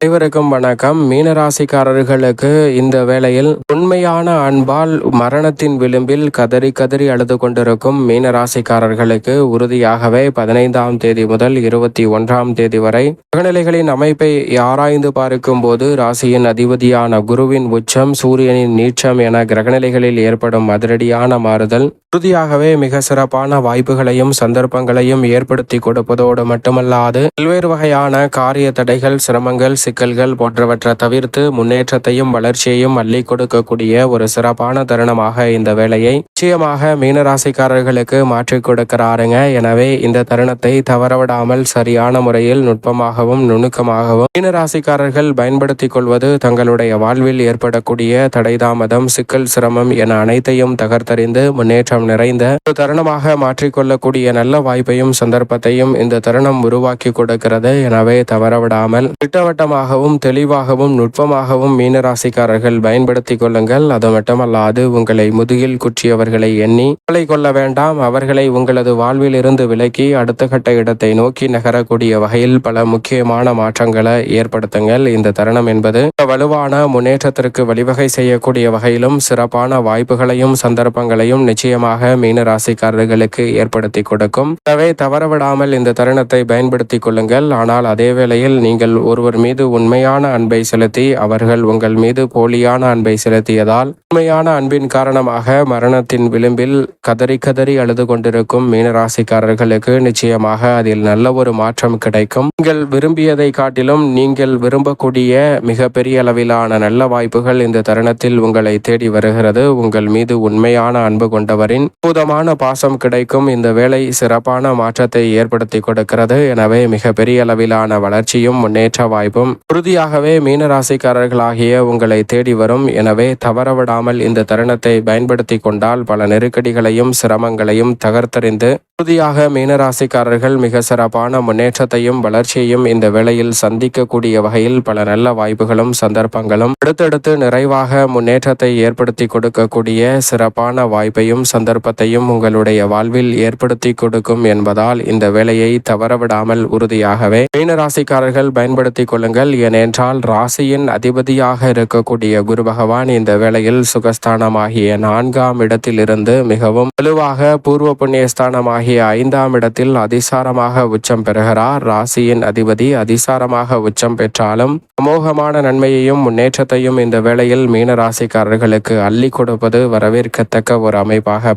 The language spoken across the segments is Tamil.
அனைவருக்கும் வணக்கம். மீனராசிக்காரர்களுக்கு இந்த வேளையில் உண்மையான அன்பால் மரணத்தின் விளிம்பில் கதறி கதறி அழுது கொண்டிருக்கும் மீனராசிக்காரர்களுக்கு உறுதியாகவே பதினைந்தாம் தேதி முதல் இருபத்தி ஒன்றாம் தேதி வரை கிரகநிலைகளின் அமைப்பை ஆராய்ந்து பார்க்கும் போது ராசியின் அதிபதியான குருவின் உச்சம் சூரியனின் நீச்சம் என கிரகநிலைகளில் ஏற்படும் அதிரடியான மாறுதல் உறுதியாகவே மிக சிறப்பான வாய்ப்புகளையும் சந்தர்ப்பங்களையும் ஏற்படுத்தி கொடுப்பதோடு மட்டுமல்லாது பல்வேறு வகையான காரிய தடைகள் சிரமங்கள் சிக்கல்கள் போன்றவற்றை தவிர்த்து முன்னேற்றத்தையும் வளர்ச்சியையும் அள்ளி கொடுக்கக்கூடிய ஒரு சிறப்பான தருணமாக இந்த வேலையை நிச்சயமாக மீனராசிக்காரர்களுக்கு மாற்றிக் கொடுக்கிறாருங்க. எனவே இந்த தருணத்தை தவறவிடாமல் சரியான முறையில் நுட்பமாகவும் நுணுக்கமாகவும் மீனராசிக்காரர்கள் பயன்படுத்திக் கொள்வது தங்களுடைய வாழ்வில் ஏற்படக்கூடிய தடைதாமதம் சிக்கல் சிரமம் என அனைத்தையும் தகர்த்தறிந்து முன்னேற்றம் நிறைந்த ஒரு தருணமாக மாற்றிக்கொள்ளக்கூடிய நல்ல வாய்ப்பையும் சந்தர்ப்பத்தையும் இந்த தருணம் உருவாக்கி கொடுக்கிறது. எனவே தவறவிடாமல் திட்டவட்டமாகவும் தெளிவாகவும் நுட்பமாகவும் மீனராசிக்காரர்கள் பயன்படுத்திக் கொள்ளுங்கள். அது மட்டுமல்லாது உங்களை முதுகில் குற்றியவர்களை எண்ணி கொள்ள வேண்டாம். அவர்களை உங்களது வாழ்வில் இருந்து விலக்கி அடுத்த கட்ட இடத்தை நோக்கி நகரக்கூடிய வகையில் பல முக்கியமான மாற்றங்களை ஏற்படுத்துங்கள். இந்த தருணம் என்பது வலுவான முன்னேற்றத்திற்கு வழிவகை செய்யக்கூடிய வகையிலும் சிறப்பான வாய்ப்புகளையும் சந்தர்ப்பங்களையும் நிச்சயமாக மீன ராசிக்காரர்களுக்கு ஏற்படுத்தி கொடுக்கும். எனவே தவறவிடாமல் இந்த தருணத்தை பயன்படுத்தி கொள்ளுங்கள். ஆனால் அதே வேளையில் நீங்கள் ஒருவர் மீது உண்மையான அன்பை செலுத்தி அவர்கள் உங்கள் மீது போலியான அன்பை செலுத்தியதால் உண்மையான அன்பின் காரணமாக மரணத்தின் விளிம்பில் கதறி கதறி அழுது கொண்டிருக்கும் மீனராசிக்காரர்களுக்கு நிச்சயமாக அதில் நல்ல ஒரு மாற்றம் கிடைக்கும். நீங்கள் விரும்பியதை காட்டிலும் நீங்கள் விரும்பக்கூடிய மிகப்பெரிய அளவிலான நல்ல வாய்ப்புகள் இந்த தருணத்தில் உங்களை தேடி வருகிறது. உங்கள் மீது உண்மையான அன்பு கொண்டவரின் அற்புதமான பாசம் கிடைக்கும். இந்த வேலை சிறப்பான மாற்றத்தை ஏற்படுத்தி கொடுக்கிறது. எனவே மிக பெரிய அளவிலான வளர்ச்சியும் முன்னேற்ற வாய்ப்பும் உறுதியாகவே மீனராசிக்காரர்களாகிய உங்களை தேடி வரும். எனவே தவறவிடாமல் இந்த தருணத்தை பயன்படுத்தி கொண்டால் பல நெருக்கடிகளையும் சிரமங்களையும் தகர்த்தறிந்து உறுதியாக மீனராசிக்காரர்கள் மிக சிறப்பான முன்னேற்றத்தையும் வளர்ச்சியையும் இந்த வேளையில் சந்திக்கக்கூடிய வகையில் பல நல்ல வாய்ப்புகளும் சந்தர்ப்பங்களும் அடுத்தடுத்து நிறைவாக முன்னேற்றத்தை ஏற்படுத்தி கொடுக்கக்கூடிய சிறப்பான வாய்ப்பையும் சந்தர்ப்பத்தையும் உங்களுடைய வாழ்வில் ஏற்படுத்தி கொடுக்கும் என்பதால் இந்த வேலையை தவறவிடாமல் உறுதியாகவே மீன ராசிக்காரர்கள் பயன்படுத்திக் கொள்ளுங்கள். ஏனென்றால் ராசியின் அதிபதியாக இருக்கக்கூடிய குரு பகவான் இந்த வேளையில் சுகஸ்தானமாகிய நான்காம் இடத்திலிருந்து மிகவும் வலுவாக பூர்வ புண்ணியஸ்தானமாகிய ஐந்தாம் இடத்தில் அதிசாரமாக உச்சம் பெறுகிறார். ராசியின் அதிபதி அதிசாரமாக உச்சம் பெற்றாலும் அமோகமான நன்மையையும் முன்னேற்றத்தையும் இந்த வேளையில் மீனராசிக்காரர்களுக்கு அள்ளி கொடுப்பது வரவேற்கத்தக்க ஒரு அமைப்பாக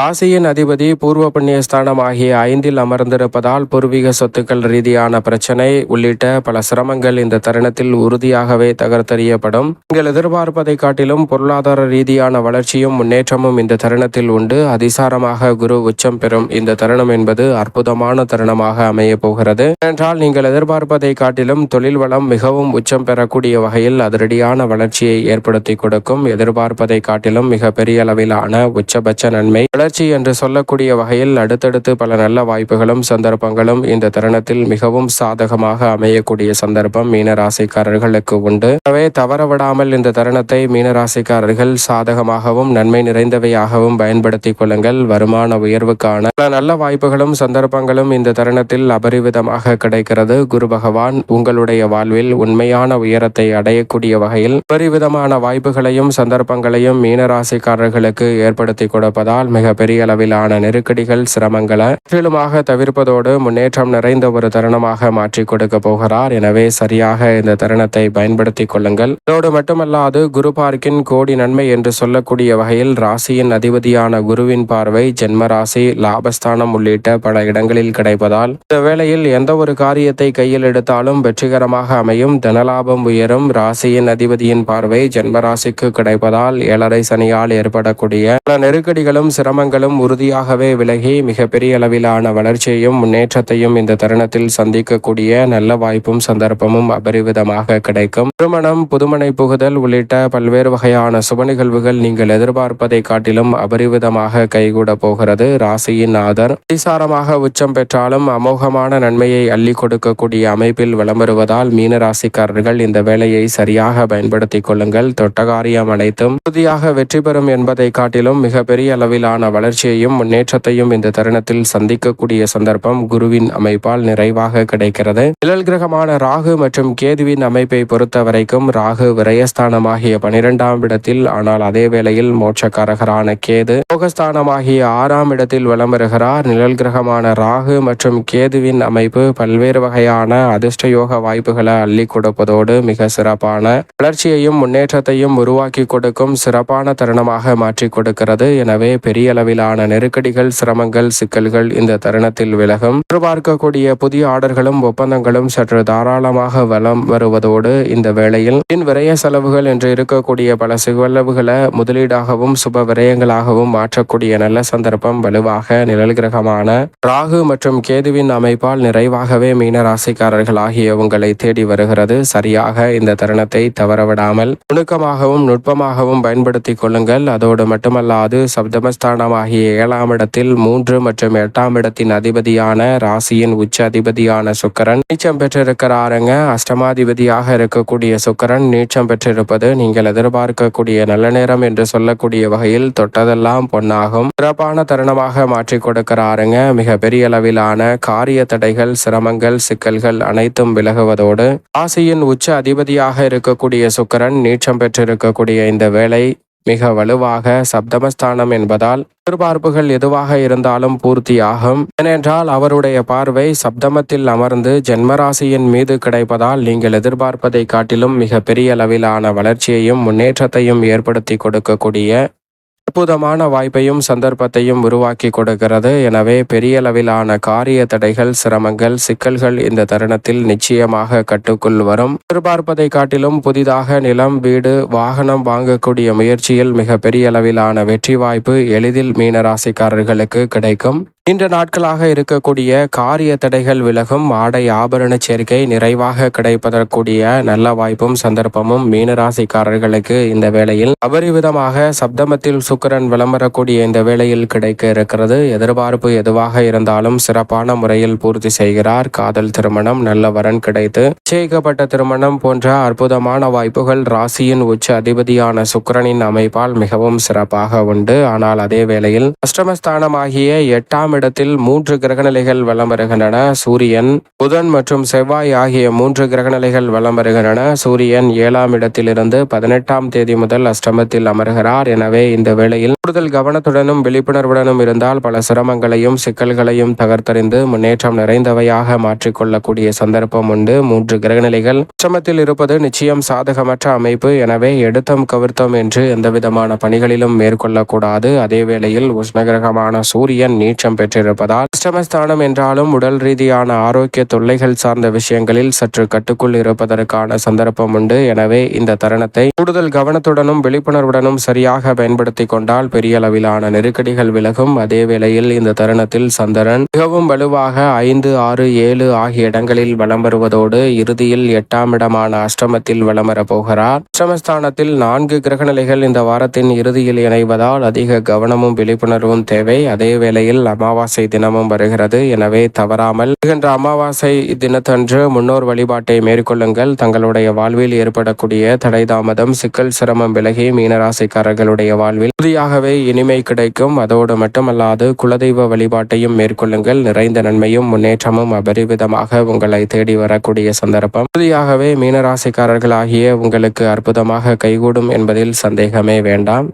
ராசியின் அதிபதி பூர்வ புண்ணியஸ்தானம் ஆகிய ஐந்தில் அமர்ந்திருப்பதால் பூர்வீக சொத்துக்கள் ரீதியான பிரச்சனை உள்ளிட்ட பல சிரமங்கள் இந்த தருணத்தில் உறுதியாகவே தகர்த்தறியப்படும். நீங்கள் எதிர்பார்ப்பதை காட்டிலும் பொருளாதார ரீதியான வளர்ச்சியும் முன்னேற்றமும் இந்த தருணத்தில் உண்டு. அதிசாரமாக குரு உச்சம் பெறும் இந்த தருணம் என்பது அற்புதமான தருணமாக அமைய போகிறது. ஏனென்றால் நீங்கள் எதிர்பார்ப்பதை காட்டிலும் தொழில் வளம் மிகவும் உச்சம் பெறக்கூடிய வகையில் அதிரடியான வளர்ச்சியை ஏற்படுத்தி கொடுக்கும். எதிர்பார்ப்பதை காட்டிலும் மிக பெரிய அளவிலான உச்சபட்ச நன்மை. வளர்ச்சி என்று சொல்லக்கூடிய வகையில் அடுத்தடுத்து பல நல்ல வாய்ப்புகளும் சந்தர்ப்பங்களும் இந்த தருணத்தில் மிகவும் சாதகமாக அமையக்கூடிய சந்தர்ப்பம் மீனராசிக்காரர்களுக்கு உண்டு. எனவே தவறவிடாமல் இந்த தருணத்தை மீனராசிக்காரர்கள் சாதகமாகவும் நன்மை நிறைந்தவையாகவும் பயன்படுத்திக் கொள்ளுங்கள். வருமான உயர்வுக்கான பல நல்ல வாய்ப்புகளும் சந்தர்ப்பங்களும் இந்த தருணத்தில் அபரிவிதமாக கிடைக்கிறது. குரு பகவான் உங்களுடைய வாழ்வில் உண்மையான உயரத்தை அடையக்கூடிய வகையில் அபரிவிதமான வாய்ப்புகளையும் சந்தர்ப்பங்களையும் மீனராசிக்காரர்களுக்கு ஏற்படுத்தி கொடுப்பதால் மிக பெரிய அளவிலான நெருக்கடிகள் சிரமங்களை முற்றிலுமாக தவிர்ப்பதோடு முன்னேற்றம் நிறைந்த ஒரு தருணமாக மாற்றி கொடுக்க போகிறார். எனவே சரியாக இந்த தருணத்தை பயன்படுத்திக் கொள்ளுங்கள். இதோடு மட்டுமல்லாது குரு பார்க்கின் கோடி நன்மை என்று சொல்லக்கூடிய வகையில் ராசியின் அதிபதியான குருவின் பார்வை ஜென்ம ராசி லாபஸ்தானம் உள்ளிட்ட பல இடங்களில் கிடைப்பதால் இந்த வேளையில் எந்த ஒரு காரியத்தை கையில் எடுத்தாலும் வெற்றிகரமாக அமையும். தனலாபம் உயரும். ராசியின் அதிபதியின் பார்வை ஜென்மராசிக்கு கிடைப்பதால் ஏழரை சனியால் ஏற்படக்கூடிய பல நெருக்கடிகளும் சிரமங்களும் சிரமங்களும் உறுதியாகவே விலகி மிகப்பெரிய அளவிலான வளர்ச்சியையும் முன்னேற்றத்தையும் இந்த தருணத்தில் சந்திக்கக்கூடிய நல்ல வாய்ப்பும் சந்தர்ப்பமும் அபரிவிதமாக கிடைக்கும். திருமணம் புதுமனை புகுதல் உள்ளிட்ட பல்வேறு வகையான சுப நிகழ்வுகள் நீங்கள் எதிர்பார்ப்பதை காட்டிலும் அபரிவிதமாக கைகூட போகிறது. ராசியின் ஆதர் அதிசாரமாக உச்சம் பெற்றாலும் அமோகமான நன்மையை அள்ளி கொடுக்கக்கூடிய அமைப்பில் வளம் வருவதால் மீன ராசிக்காரர்கள் இந்த வேலையை சரியாக பயன்படுத்திக் கொள்ளுங்கள். தொட்டகாரியம் அனைத்தும் உறுதியாக வெற்றி பெறும் என்பதை காட்டிலும் மிகப்பெரிய அளவிலான வளர்ச்சியையும் முன்னேற்றத்தையும் இந்த தருணத்தில் சந்திக்கக்கூடிய சந்தர்ப்பம் குருவின் அமைப்பால் நிறைவாக கிடைக்கிறது. நிழல் கிரகமான ராகு மற்றும் கேதுவின் அமைப்பை பொறுத்த வரைக்கும் ராகு விரயஸ்தானமாகிய பனிரெண்டாம் இடத்தில் ஆனால் அதே வேளையில் மோட்சக்காரகரான கேது யோகஸ்தானமாகிய ஆறாம் இடத்தில் வலம் வருகிறார். நிழல் கிரகமான ராகு மற்றும் கேதுவின் அமைப்பு பல்வேறு வகையான அதிர்ஷ்ட யோக வாய்ப்புகளை அள்ளி கொடுப்பதோடு மிக சிறப்பான வளர்ச்சியையும் முன்னேற்றத்தையும் உருவாக்கி கொடுக்கும் சிறப்பான தருணமாக மாற்றி கொடுக்கிறது. எனவே பெரிய அளவிலான நெருக்கடிகள் சிரமங்கள் சிக்கல்கள் இந்த தருணத்தில் விலகும். எதிர்பார்க்கக்கூடிய புதிய ஆர்டர்களும் ஒப்பந்தங்களும் சற்று தாராளமாக வலம் வருவதோடு இந்த வேளையில் பின் விரய செலவுகள் என்று இருக்கக்கூடிய பல செலவுகளை முதலீடாகவும் சுப விரயங்களாகவும் மாற்றக்கூடிய நல்ல சந்தர்ப்பம் வலுவாக நிழல் கிரகமான ராகு மற்றும் கேதுவின் அமைப்பால் நிறைவாகவே மீனராசிக்காரர்கள் ஆகிய உங்களை தேடி வருகிறது. சரியாக இந்த தருணத்தை தவறவிடாமல் நுணுக்கமாகவும் நுட்பமாகவும் பயன்படுத்திக் கொள்ளுங்கள். அதோடு மட்டுமல்லாது சப்தமஸ்தான ஸ்தானமாகிய ஏழாம் இடத்தில் மூன்று மற்றும் எட்டாம் இடத்தின் அதிபதியான ராசியின் உச்ச அதிபதியான சுக்கரன் நீச்சம் பெற்றிருக்கிறாருங்க. அஷ்டமாதிபதியாக இருக்கக்கூடிய சுக்கரன் நீச்சம் பெற்றிருப்பது நீங்கள் எதிர்பார்க்கக்கூடிய நல்ல நேரம் என்று சொல்லக்கூடிய வகையில் தொட்டதெல்லாம் பொன்னாகும். சிறப்பான தருணமாக மாற்றி கொடுக்கிறாருங்க. மிக பெரிய அளவிலான காரிய தடைகள் சிரமங்கள் சிக்கல்கள் அனைத்தும் விலகுவதோடு ராசியின் உச்ச அதிபதியாக இருக்கக்கூடிய சுக்கரன் நீச்சம் பெற்றிருக்கக்கூடிய இந்த வேலை மிக வலுவாக சப்தமஸ்தானம் என்பதால் எதிர்பார்ப்புகள் எதுவாக இருந்தாலும் பூர்த்தியாகும். ஏனென்றால் அவருடைய பார்வை சப்தமத்தில் அமர்ந்து ஜென்மராசியின் மீது கிடைப்பதால் நீங்கள் எதிர்பார்ப்பதை காட்டிலும் மிக பெரிய அளவிலான வளர்ச்சியையும் முன்னேற்றத்தையும் ஏற்படுத்தி கொடுக்கக்கூடிய அற்புதமான வாய்ப்பையும் சந்தர்ப்பத்தையும் உருவாக்கி கொடுக்கிறது. எனவே பெரிய அளவிலான காரிய தடைகள் சிரமங்கள் சிக்கல்கள் இந்த தருணத்தில் நிச்சயமாக கட்டுக்குள் வரும். எதிர்பார்ப்பதை காட்டிலும் புதிதாக நிலம் வீடு வாகனம் வாங்கக்கூடிய முயற்சியில் மிக பெரிய அளவிலான வெற்றி வாய்ப்பு எளிதில் மீனராசிக்காரர்களுக்கு கிடைக்கும். நீண்ட நாட்களாக இருக்கக்கூடிய காரிய தடைகள் விலகும் ஆடை ஆபரண சேர்க்கை நிறைவாக கிடைப்பதற்குரிய நல்ல வாய்ப்பும் சந்தர்ப்பமும் மீனராசிக்காரர்களுக்கு இந்த வேளையில். அபரிவிதமாக சப்தமத்தில் சுக்கரன் விளம்பரக்கூடிய இந்த வேளையில் கிடைக்க இருக்கிறது. எதிர்பார்ப்பு எதுவாக இருந்தாலும் சிறப்பான முறையில் பூர்த்தி செய்கிறார். காதல் திருமணம் நல்ல வரன் கிடைத்து நிச்சயிக்கப்பட்ட திருமணம் போன்ற அற்புதமான வாய்ப்புகள் ராசியின் உச்ச அதிபதியான சுக்கரனின் அமைப்பால் மிகவும் சிறப்பாக உண்டு. ஆனால் அதே வேளையில் அஷ்டமஸ்தானமாகிய எட்டாம் இடத்தில் மூன்று கிரகநிலைகள் வலம் வருகின்றன. சூரியன் புதன் மற்றும் செவ்வாய் ஆகிய மூன்று கிரகநிலைகள் வலம் வருகின்றன. சூரியன் ஏழாம் இடத்திலிருந்து பதினெட்டாம் தேதி முதல் அஷ்டமத்தில் அமர்கிறார். எனவே இந்த வேளையில் கூடுதல் கவனத்துடனும் விழிப்புணர்வுடனும் இருந்தால் பல சிரமங்களையும் சிக்கல்களையும் தகர்த்தறிந்து முன்னேற்றம் நிறைந்தவையாக மாற்றிக்கொள்ளக்கூடிய சந்தர்ப்பம் உண்டு. மூன்று கிரகநிலைகள் அஷ்டமத்தில் இருப்பது நிச்சயம் சாதகமற்ற அமைப்பு. எனவே எடுத்தம் கவிர்த்தம் என்று எந்தவிதமான பணிகளிலும் மேற்கொள்ளக்கூடாது. அதே வேளையில் உஷ்ணகிரகமான சூரியன் நீச்சம் பெற்றிருப்பதால் அஷ்டமஸ்தானம் என்றாலும் உடல் ரீதியான ஆரோக்கிய தொல்லைகள் சார்ந்த விஷயங்களில் சற்று கட்டுக்குள் இருப்பதற்கான சந்தர்ப்பம் உண்டு. எனவே இந்த தருணத்தை கூடுதல் கவனத்துடனும் விழிப்புணர்வுடனும் சரியாக பயன்படுத்திக் கொண்டால் பெரிய அளவிலான நெருக்கடிகள் விலகும். அதே வேளையில் இந்த தருணத்தில் சந்திரன் மிகவும் வலுவாக ஐந்து ஆறு ஏழு ஆகிய இடங்களில் வலம் வருவதோடு இறுதியில் எட்டாம் இடமான அஷ்டமத்தில் வலம் போகிறார். அஷ்டமஸ்தானத்தில் நான்கு கிரகநிலைகள் இந்த வாரத்தின் இறுதியில் இணைவதால் அதிக கவனமும் விழிப்புணர்வும் தேவை. அதே வேளையில் அமாவாசை தினமும் வருகிறது. எனவே தவறாமல் வருகின்ற அமாவாசை தினத்தன்று முன்னோர் வழிபாட்டை மேற்கொள்ளுங்கள். தங்களுடைய வாழ்வில் ஏற்படக்கூடிய தடை தாமதம் சிக்கல் சிரமம் விலகி மீனராசிக்காரர்களுடைய வாழ்வில் புதியாகவே இனிமை கிடைக்கும். அதோடு மட்டுமல்லாது குலதெய்வ வழிபாட்டையும் மேற்கொள்ளுங்கள். நிறைந்த நன்மையும் முன்னேற்றமும் அபரிவிதமாக உங்களை தேடி வரக்கூடிய சந்தர்ப்பம். புதியாகவே மீனராசிக்காரர்களாகிய உங்களுக்கு அற்புதமாக கைகூடும் என்பதில் சந்தேகமே வேண்டாம்.